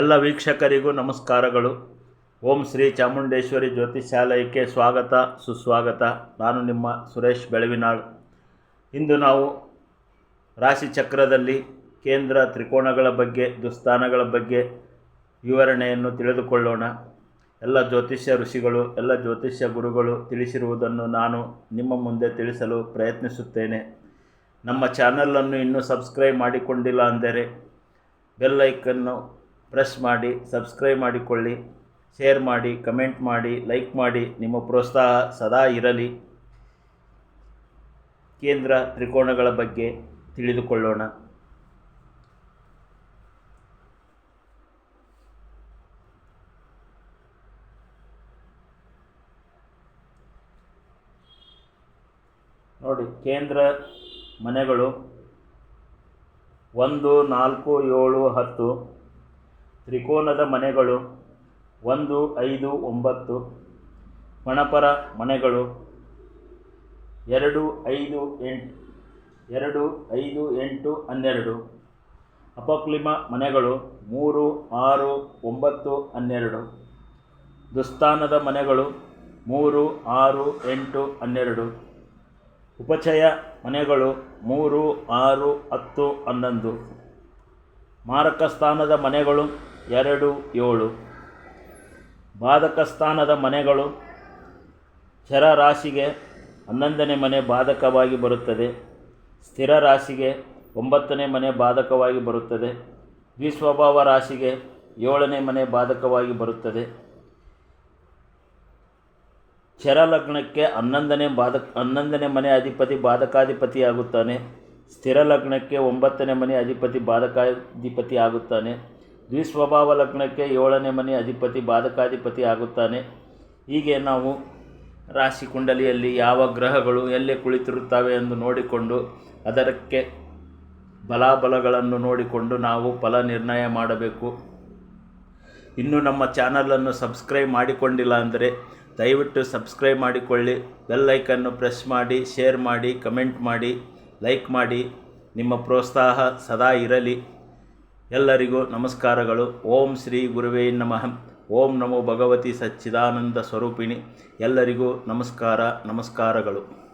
ಎಲ್ಲ ವೀಕ್ಷಕರಿಗೂ ನಮಸ್ಕಾರಗಳು. ಓಂ ಶ್ರೀ ಚಾಮುಂಡೇಶ್ವರಿ ಜ್ಯೋತಿಷಾಲಯಕ್ಕೆ ಸ್ವಾಗತ, ಸುಸ್ವಾಗತ. ನಾನು ನಿಮ್ಮ ಸುರೇಶ್ ಬೆಳವಿನಾಳ್. ಇಂದು ನಾವು ರಾಶಿ ಚಕ್ರದಲ್ಲಿ ಕೇಂದ್ರ ತ್ರಿಕೋನಗಳ ಬಗ್ಗೆ, ದುಸ್ಥಾನಗಳ ಬಗ್ಗೆ ವಿವರಣೆಯನ್ನು ತಿಳಿದುಕೊಳ್ಳೋಣ. ಎಲ್ಲ ಜ್ಯೋತಿಷ್ಯ ಋಷಿಗಳು, ಎಲ್ಲ ಜ್ಯೋತಿಷ್ಯ ಗುರುಗಳು ತಿಳಿಸಿರುವುದನ್ನು ನಾನು ನಿಮ್ಮ ಮುಂದೆ ತಿಳಿಸಲು ಪ್ರಯತ್ನಿಸುತ್ತೇನೆ. ನಮ್ಮ ಚಾನಲನ್ನು ಇನ್ನೂ ಸಬ್ಸ್ಕ್ರೈಬ್ ಮಾಡಿಕೊಂಡಿಲ್ಲ ಅಂದರೆ ಬೆಲ್ ಐಕನ್ನು ಪ್ರೆಸ್ ಮಾಡಿ, ಸಬ್ಸ್ಕ್ರೈಬ್ ಮಾಡಿಕೊಳ್ಳಿ, ಶೇರ್ ಮಾಡಿ, ಕಮೆಂಟ್ ಮಾಡಿ, ಲೈಕ್ ಮಾಡಿ. ನಿಮ್ಮ ಪ್ರೋತ್ಸಾಹ ಸದಾ ಇರಲಿ. ಕೇಂದ್ರ ತ್ರಿಕೋನಗಳ ಬಗ್ಗೆ ತಿಳಿದುಕೊಳ್ಳೋಣ. ನೋಡಿ, ಕೇಂದ್ರ ಮನೆಗಳು ಒಂದು, ನಾಲ್ಕು, ಏಳು, ಹತ್ತು ತ್ರಿಕೋನದ ಮನೆಗಳು, ಒಂದು, ಐದು, ಒಂಬತ್ತು. ಮಣಪರ ಮನೆಗಳು, ಎರಡು, ಐದು, ಎಂಟು, ಎರಡು, ಐದು, ಎಂಟು, ಹನ್ನೆರಡು. ಅಪಕ್ಲಿಮ ಮನೆಗಳು, ಮೂರು, ಆರು, ಒಂಬತ್ತು, ಹನ್ನೆರಡು. ದುಸ್ತಾನದ ಮನೆಗಳು, ಮೂರು, ಆರು, ಎಂಟು, ಹನ್ನೆರಡು. ಉಪಚಯ ಮನೆಗಳು, ಮೂರು, ಆರು, ಹತ್ತು, ಹನ್ನೊಂದು. ಮಾರಕ ಸ್ಥಾನದ ಮನೆಗಳು ಎರಡು, ಏಳು. ಬಾಧಕ ಸ್ಥಾನದ ಮನೆಗಳು ಚರ ರಾಶಿಗೆ ಹನ್ನೊಂದನೇ ಮನೆ ಬಾಧಕವಾಗಿ ಬರುತ್ತದೆ. ಸ್ಥಿರ ರಾಶಿಗೆ ಒಂಬತ್ತನೇ ಮನೆ ಬಾಧಕವಾಗಿ ಬರುತ್ತದೆ. ದ್ವಿಸ್ವಭಾವ ರಾಶಿಗೆ ಏಳನೇ ಮನೆ ಬಾಧಕವಾಗಿ ಬರುತ್ತದೆ. ಚರ ಲಗ್ನಕ್ಕೆ ಹನ್ನೊಂದನೇ ಬಾಧಕ, ಹನ್ನೊಂದನೇ ಮನೆ ಅಧಿಪತಿ ಬಾಧಕಾಧಿಪತಿಯಾಗುತ್ತಾನೆ. ಸ್ಥಿರ ಲಗ್ನಕ್ಕೆ ಒಂಬತ್ತನೇ ಮನೆ ಅಧಿಪತಿ ಬಾಧಕಾಧಿಪತಿ ಆಗುತ್ತಾನೆ ದ್ವಿಸ್ವಭಾವ ಲಗ್ನಕ್ಕೆ ಏಳನೇ ಮನೆ ಅಧಿಪತಿ, ಬಾಧಕಾಧಿಪತಿ ಆಗುತ್ತಾನೆ. ಹೀಗೆ ನಾವು ರಾಶಿ ಕುಂಡಲಿಯಲ್ಲಿ ಯಾವ ಗ್ರಹಗಳು ಎಲ್ಲಿ ಕುಳಿತಿರುತ್ತವೆ ಎಂದು ನೋಡಿಕೊಂಡು, ಅದಕ್ಕೆ ಬಲಾಬಲಗಳನ್ನು ನೋಡಿಕೊಂಡು ನಾವು ಫಲ ನಿರ್ಣಯ ಮಾಡಬೇಕು. ಇನ್ನು ನಮ್ಮ ಚಾನಲನ್ನು ಸಬ್ಸ್ಕ್ರೈಬ್ ಮಾಡಿಕೊಂಡಿಲ್ಲ ಅಂದರೆ ದಯವಿಟ್ಟು ಸಬ್ಸ್ಕ್ರೈಬ್ ಮಾಡಿಕೊಳ್ಳಿ. ಬೆಲ್ ಲೈಕನ್ನು ಪ್ರೆಸ್ ಮಾಡಿ, ಶೇರ್ ಮಾಡಿ, ಕಮೆಂಟ್ ಮಾಡಿ, ಲೈಕ್ ಮಾಡಿ. ನಿಮ್ಮ ಪ್ರೋತ್ಸಾಹ ಸದಾ ಇರಲಿ. ಎಲ್ಲರಿಗೂ ನಮಸ್ಕಾರಗಳು. ಓಂ ಶ್ರೀ ಗುರುವೇ ನಮಃ. ಓಂ ನಮೋ ಭಗವತಿ ಸಚ್ಚಿದಾನಂದ ಸ್ವರೂಪಿಣಿ. ಎಲ್ಲರಿಗೂ ನಮಸ್ಕಾರ ನಮಸ್ಕಾರಗಳು.